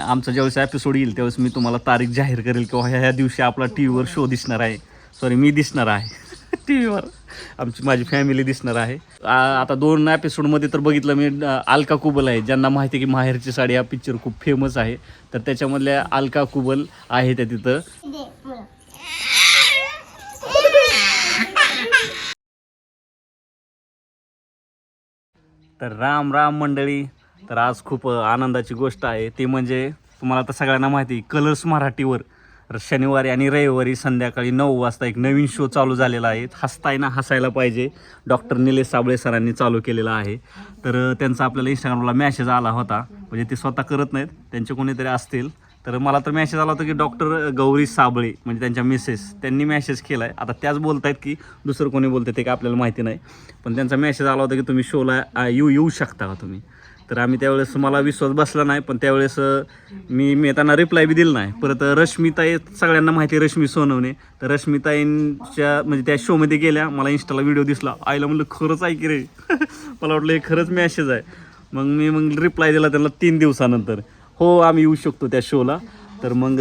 आमचा ज्यावेळेस एपिसोड येईल त्यावेळेस मी तुम्हाला तारीख जाहीर करेल किंवा ह्या ह्या दिवशी आपला टी व्हीवर शो दिसणार आहे. सॉरी मी दिसणार आहे. टी व्हीवर आमची माझी फॅमिली दिसणार आहे. आता दोन एपिसोडमध्ये तर बघितलं मी अलका कुबल आहे ज्यांना माहिती आहे की माहेरची साडी हा पिक्चर खूप फेमस आहे. तर त्याच्यामधल्या अलका कुबल आहे त्या तिथं. तर राम राम मंडळी. तर आज खूप आनंदाची गोष्ट आहे. ते म्हणजे तुम्हाला तर सगळ्यांना माहिती आहे, कलर्स मराठीवर शनिवारी आणि रविवारी संध्याकाळी नऊ वाजता एक नवीन शो चालू झालेला आहे. हसताय ना हसायला पाहिजे डॉक्टर निलेश साबळे सरांनी चालू केलेला आहे. तर त्यांचा आपल्याला इंस्टाग्रामला मॅसेज आला होता. म्हणजे ते स्वतः करत नाहीत त्यांचे कोणीतरी असतील. तर मला तर मॅसेज आला होता की डॉक्टर गौरी साबळे म्हणजे त्यांच्या मिसेस त्यांनी मॅसेज केला आहे आता त्याच बोलत आहेत की दुसरं कोणी बोलते ते काय आपल्याला माहिती नाही. पण त्यांचा मेसेज आला होता की तुम्ही शोला येऊ येऊ शकता का तुम्ही? तर आम्ही त्यावेळेस मला विश्वास बसला नाही पण त्यावेळेस मी मी त्यांना रिप्लाय बी दिला नाही. परत रश्मीताई रश्मिताई सगळ्यांना माहिती आहे रश्मी सोनवणे. तर रश्मिताईंच्या म्हणजे त्या शोमध्ये गेल्या मला इंस्टाला व्हिडिओ दिसला. आईला म्हणलं खरंच आहे की रे? मला वाटलं हे खरंच मॅसेज आहे. मग मी मग रिप्लाय दिला त्यांना तीन दिवसानंतर. हो आम्ही येऊ शकतो त्या शोला तर मग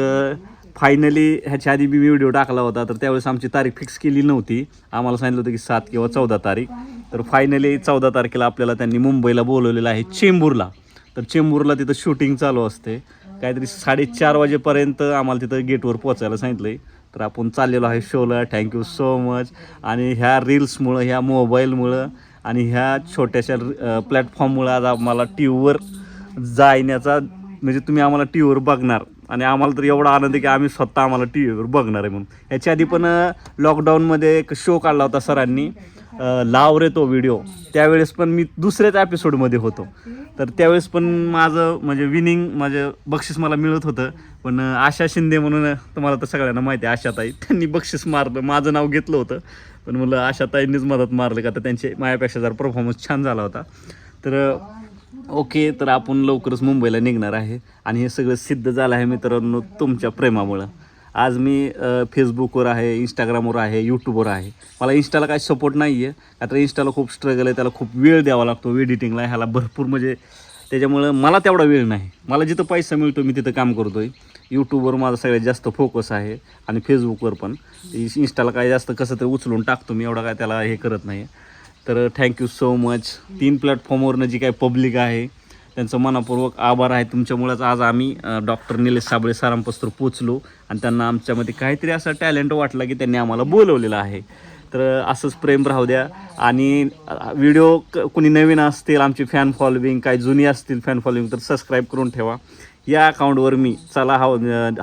फायनली ह्याच्या आधी मी व्हिडिओ टाकला होता तर त्यावेळेस आमची तारीख फिक्स केली नव्हती. आम्हाला सांगितलं होतं की सात किंवा चौदा तारीख. तर फायनली चौदा तारखेला आपल्याला त्यांनी मुंबईला बोलवलेलं आहे चेंबूरला. तर चेंबूरला तिथं शूटिंग चालू असते. काहीतरी साडेचार वाजेपर्यंत आम्हाला तिथं गेटवर पोचायला सांगितलं आहे तर आपण चाललेलो आहे शोला. थँक्यू सो मच आणि ह्या रील्समुळं ह्या मोबाईलमुळं आणि ह्या छोट्याशा प्लॅटफॉर्ममुळं आज आम्हाला टी व्हीवर जायण्याचा म्हणजे तुम्ही आम्हाला टी व्हीवर बघणार. आणि आम्हाला तर एवढा आनंद की आम्ही स्वतः आम्हाला टी व्हीवर बघणार आहे म्हणून. याच्या आधी पण लॉकडाऊनमध्ये एक शो काढला होता सरांनी लाव रे तो व्हिडिओ त्यावेळेस पण मी दुसऱ्याच एपिसोडमध्ये होतो. तर त्यावेळेस पण माझं म्हणजे विनिंग माझं म्हणजे बक्षीस मला मिळत होतं. पण आशा शिंदे म्हणून तुम्हाला तर सगळ्यांना माहिती आहे आशाताई. त्यांनी बक्षीस मारलं. माझं नाव घेतलं होतं. पण मला आशाताईंनीच मदत मारलं का? तर त्यांचे माझ्यापेक्षा जर परफॉर्मन्स छान झाला होता. तर ओके तर आपण लवकरच मुंबईला निघणार आहे. आणि हे सगळं सिद्ध झालं आहे मित्रांनो तुमच्या प्रेमामुळं. आज मी फेसबुकवर आहे इंस्टाग्रामवर आहे यूट्यूबवर आहे. मला इंस्टाला काही सपोर्ट नाही आहे आता इंस्टाला खूप स्ट्रगल आहे त्याला खूप वेळ द्यावा लागतो एडिटिंगला ह्याला भरपूर म्हणजे त्याच्यामुळं मला तेवढा वेळ नाही. मला जिथं पैसा मिळतो मी तिथं काम करतो आहे यूट्यूबवर माझा सगळ्यात जास्त फोकस आहे आणि फेसबुकवर पण. इंस्टाला काय जास्त कसं तरी उचलून टाकतो मी एवढा काय त्याला हे करत नाही तर थँक्यू सो मच तीन प्लॅटफॉर्मवरनं जी काही पब्लिक आहे त्यांचं मनापूर्वक आभार आहे. तुमच्यामुळेच आज आम्ही डॉक्टर निलेश साबळे सरांपासून पोचलो आणि त्यांना आमच्यामध्ये काहीतरी असा टॅलेंट वाटला की त्यांनी आम्हाला बोलवलेलं आहे. तर असंच प्रेम राहू द्या. आणि व्हिडिओ कुणी नवीन असतील आमची फॅन फॉलोविंग काही जुनी असतील फॅन फॉलोविंग तर सबस्क्राईब करून ठेवा. या अकाउंटवर मी चला हा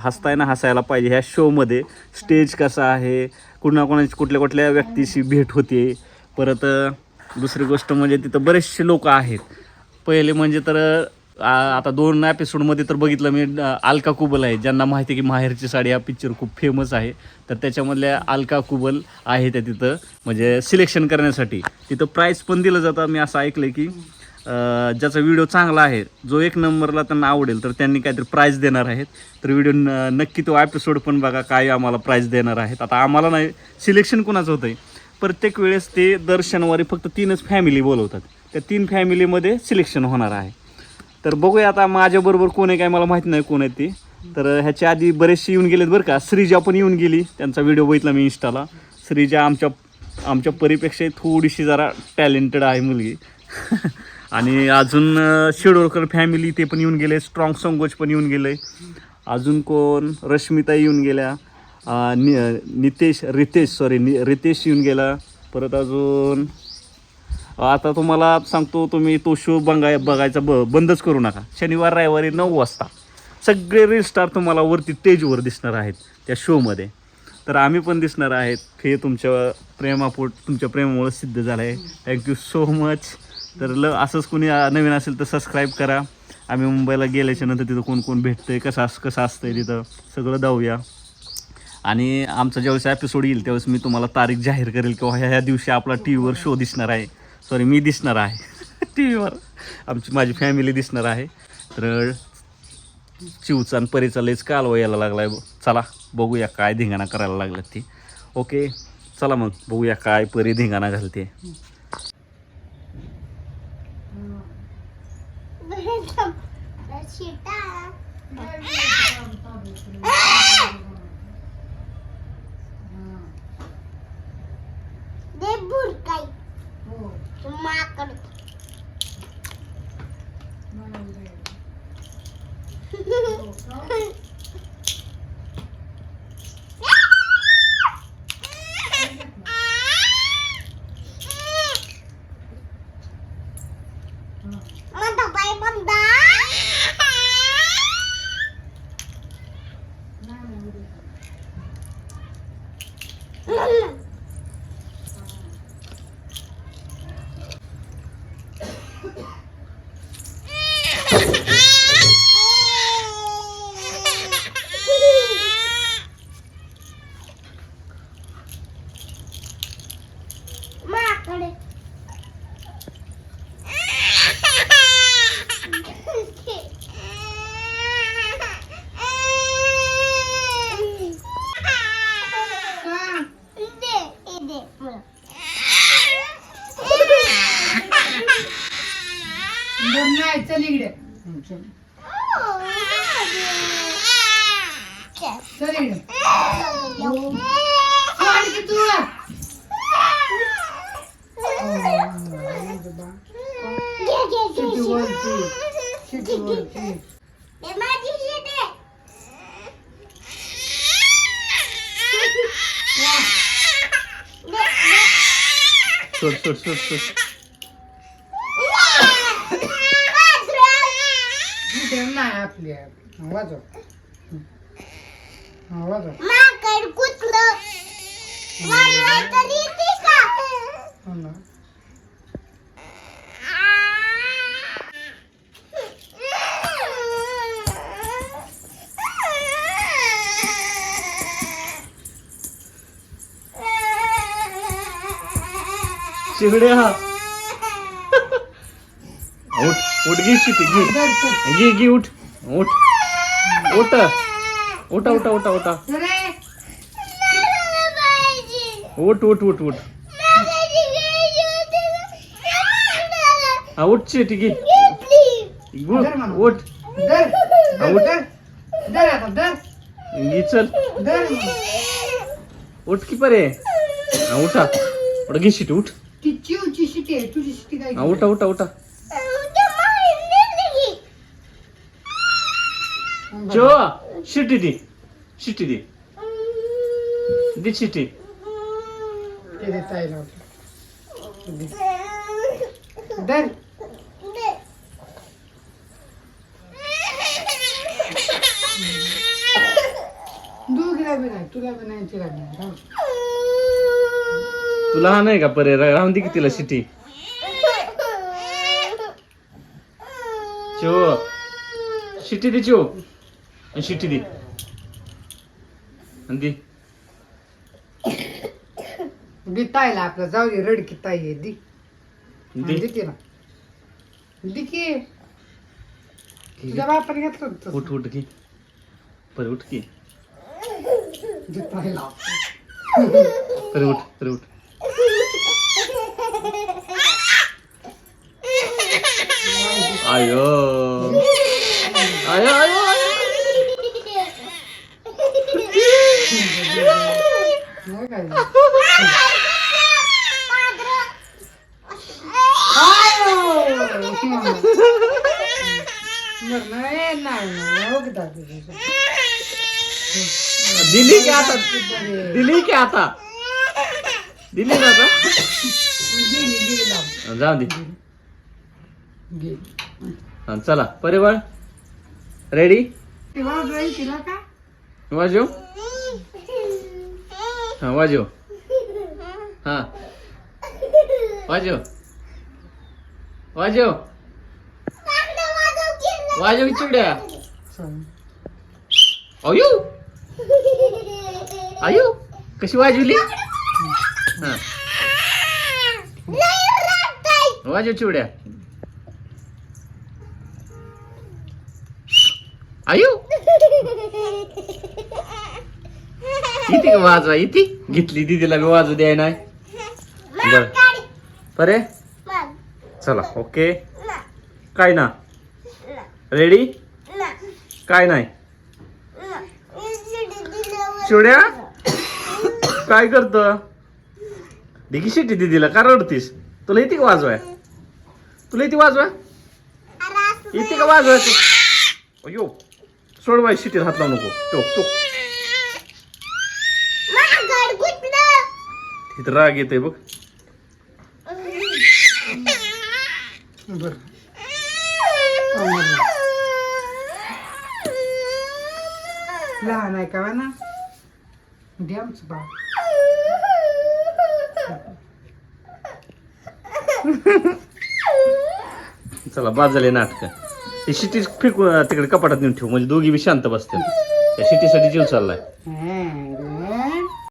हसताय ना हसायला पाहिजे ह्या शोमध्ये स्टेज कसा आहे? कुणाकोणाची कुठल्या कुठल्या व्यक्तीशी भेट होते? परत दुसरी गोष्ट म्हणजे तिथं बरेचसे लोक आहेत. पहिले म्हणजे तर आता दोन एपिसोडमध्ये तर बघितलं मी अ, अलका कुबल आहे ज्यांना माहिती आहे की माहेरची साडी हा पिक्चर खूप फेमस आहे. तर त्याच्यामधल्या अलका कुबल आहे त्या तिथं म्हणजे सिलेक्शन करण्यासाठी. तिथं प्राईज पण दिलं जातं. मी असं ऐकलं की ज्याचा व्हिडिओ चांगला आहे जो एक नंबरला त्यांना आवडेल तर त्यांनी काहीतरी प्राईज देणार आहेत. तर व्हिडिओ नक्की तो एपिसोड पण बघा काय आम्हाला प्राईज देणार आहेत. आता आम्हाला नाही सिलेक्शन कोणाचं होतं आहे प्रत्येक वेळेस ते दर शनिवारी फक्त तीनच फॅमिली बोलवतात. त्या तीन फॅमिलीमध्ये सिलेक्शन होणार आहे. तर बघूया आता माझ्याबरोबर कोण आहे काय मला माहीत नाही कोण आहे ती. तर ह्याच्या आधी बरेचसे येऊन गेलेत बरं का. श्रीजा पण येऊन गेली. त्यांचा व्हिडिओ बघितला मी इंस्टाला श्रीजा आमच्या आमच्या परीपेक्षा थोडीशी जरा टॅलेंटेड आहे मुलगी. आणि अजून शिडोळकर फॅमिली ते पण येऊन गेले. स्ट्रॉंग संगोच पण येऊन गेले. अजून कोण? रश्मिता येऊन गेल्या. नि नितेश रितेश सॉरी नि रितेश येऊन गेला. परत अजून आता तुम्हाला सांगतो तुम्ही तो शो बघाय बघायचा ब बंदच करू नका. शनिवार रविवारी नऊ वाजता सगळे रील स्टार तुम्हाला वरती स्टेजवर दिसणार आहेत त्या शोमध्ये तर आम्ही पण दिसणार आहेत. हे तुमच्या प्रेमापोट तुमच्या प्रेमामुळे सिद्ध झालं आहे थँक्यू सो मच तर ल असंच कोणी नवीन असेल तर सबस्क्राईब करा. आम्ही मुंबईला गेल्याच्यानंतर तिथं कोण कोण भेटतं आहे कसं असं कसं आहे तिथं सगळं जाऊया आणि आमचा ज्यावेळेस एपिसोड येईल त्यावेळेस मी तुम्हाला तारीख जाहीर करेल किंवा ह्या ह्या दिवशी आपला टी व्हीवर शो दिसणार आहे. सॉरी मी दिसणार आहे. टी व्हीवर आमची माझी फॅमिली दिसणार आहे. तर चिवचा आणि परीचा लयच कालवा यायला लागला आहे चला बघूया काय धिंगाणा करायला लागलं ती. ओके चला मग बघूया काय परी धिंगाणा घालते दे बुरकाई माकड माझा पाय बंदा माकडे दे दे मला बरं नाही चल इकडे हं, चल चल इकडे सोड की तू शिटी वरची शिटी वरची सोड सोड सोड सोड इकडे नाही आपली वाजव वाजव. माकड कुठलं? मला तरी येते का? हो ना. शिगड्या उठ उठ घे शिटी घे. घे घे उठ. उठ. उठ. उठा उठा उठा उठा. उठ उठ उठ उठ. हा उठ शिटी घे. उठ. उठ. घे चल. उठ की परे? उठा. उठ घे शिटी उठ उठा उठा उठा. चो शिटी दे शिटी दे दे शिटी ते देता येईल आता. धर दोघीला बी नाही तुला बी नाही तिला बी नाही राहू दे. तू लहान आहे का परे राहून दे की तिला शिटी चो शिटी दे चो आणि शिटी दे. आणि दे. ताईला आपलं जाऊ दे रडकी ताई आहे दी. दे. दे तिला. दे की. तुझ्या बापाने घेतलं होतं तसं. उठ उठ की परे उठ की. परे उठ परे उठ. आयो आयो आयो. नाही काय बरं, नाही नाही नाही हो की दादी. दिली की आता. दिली की आता दिली ना आता. जाऊ दे. हा, चला परिवार रेडी ती वाजवायची तिला का वाजव हा वाजव. हा. वाजव. वाजव. वाजव चिवड्या. अयो. अयो. कशी वाजवली? हा. वाजव चिवड्या अयो. इथे का वाजवा? इथे? घेतली दीदीला मी वाजू द्याय नाही बर. परे? चला ओके. काय ना? रेडी काय नाही? चिड्या काय करत? दिघी शेटी दीदीला का रडतीस? तुला येते का वाजवाय? तुला येते वाजवाय येते का वाजवाय तू अयो सोडवाय शिटीत हात लावू नको. टोक टोक. तिथं राग येते बघ. बरं लहान आहे का ना दे आमचं बाळ. चला बाद झाले नाटक. ते शिटी फेकून तिकडे कपाटात नेऊन ठेवू. म्हणजे दोघी बी शांत बसते त्या शिटीसाठी जीव चाललाय. हे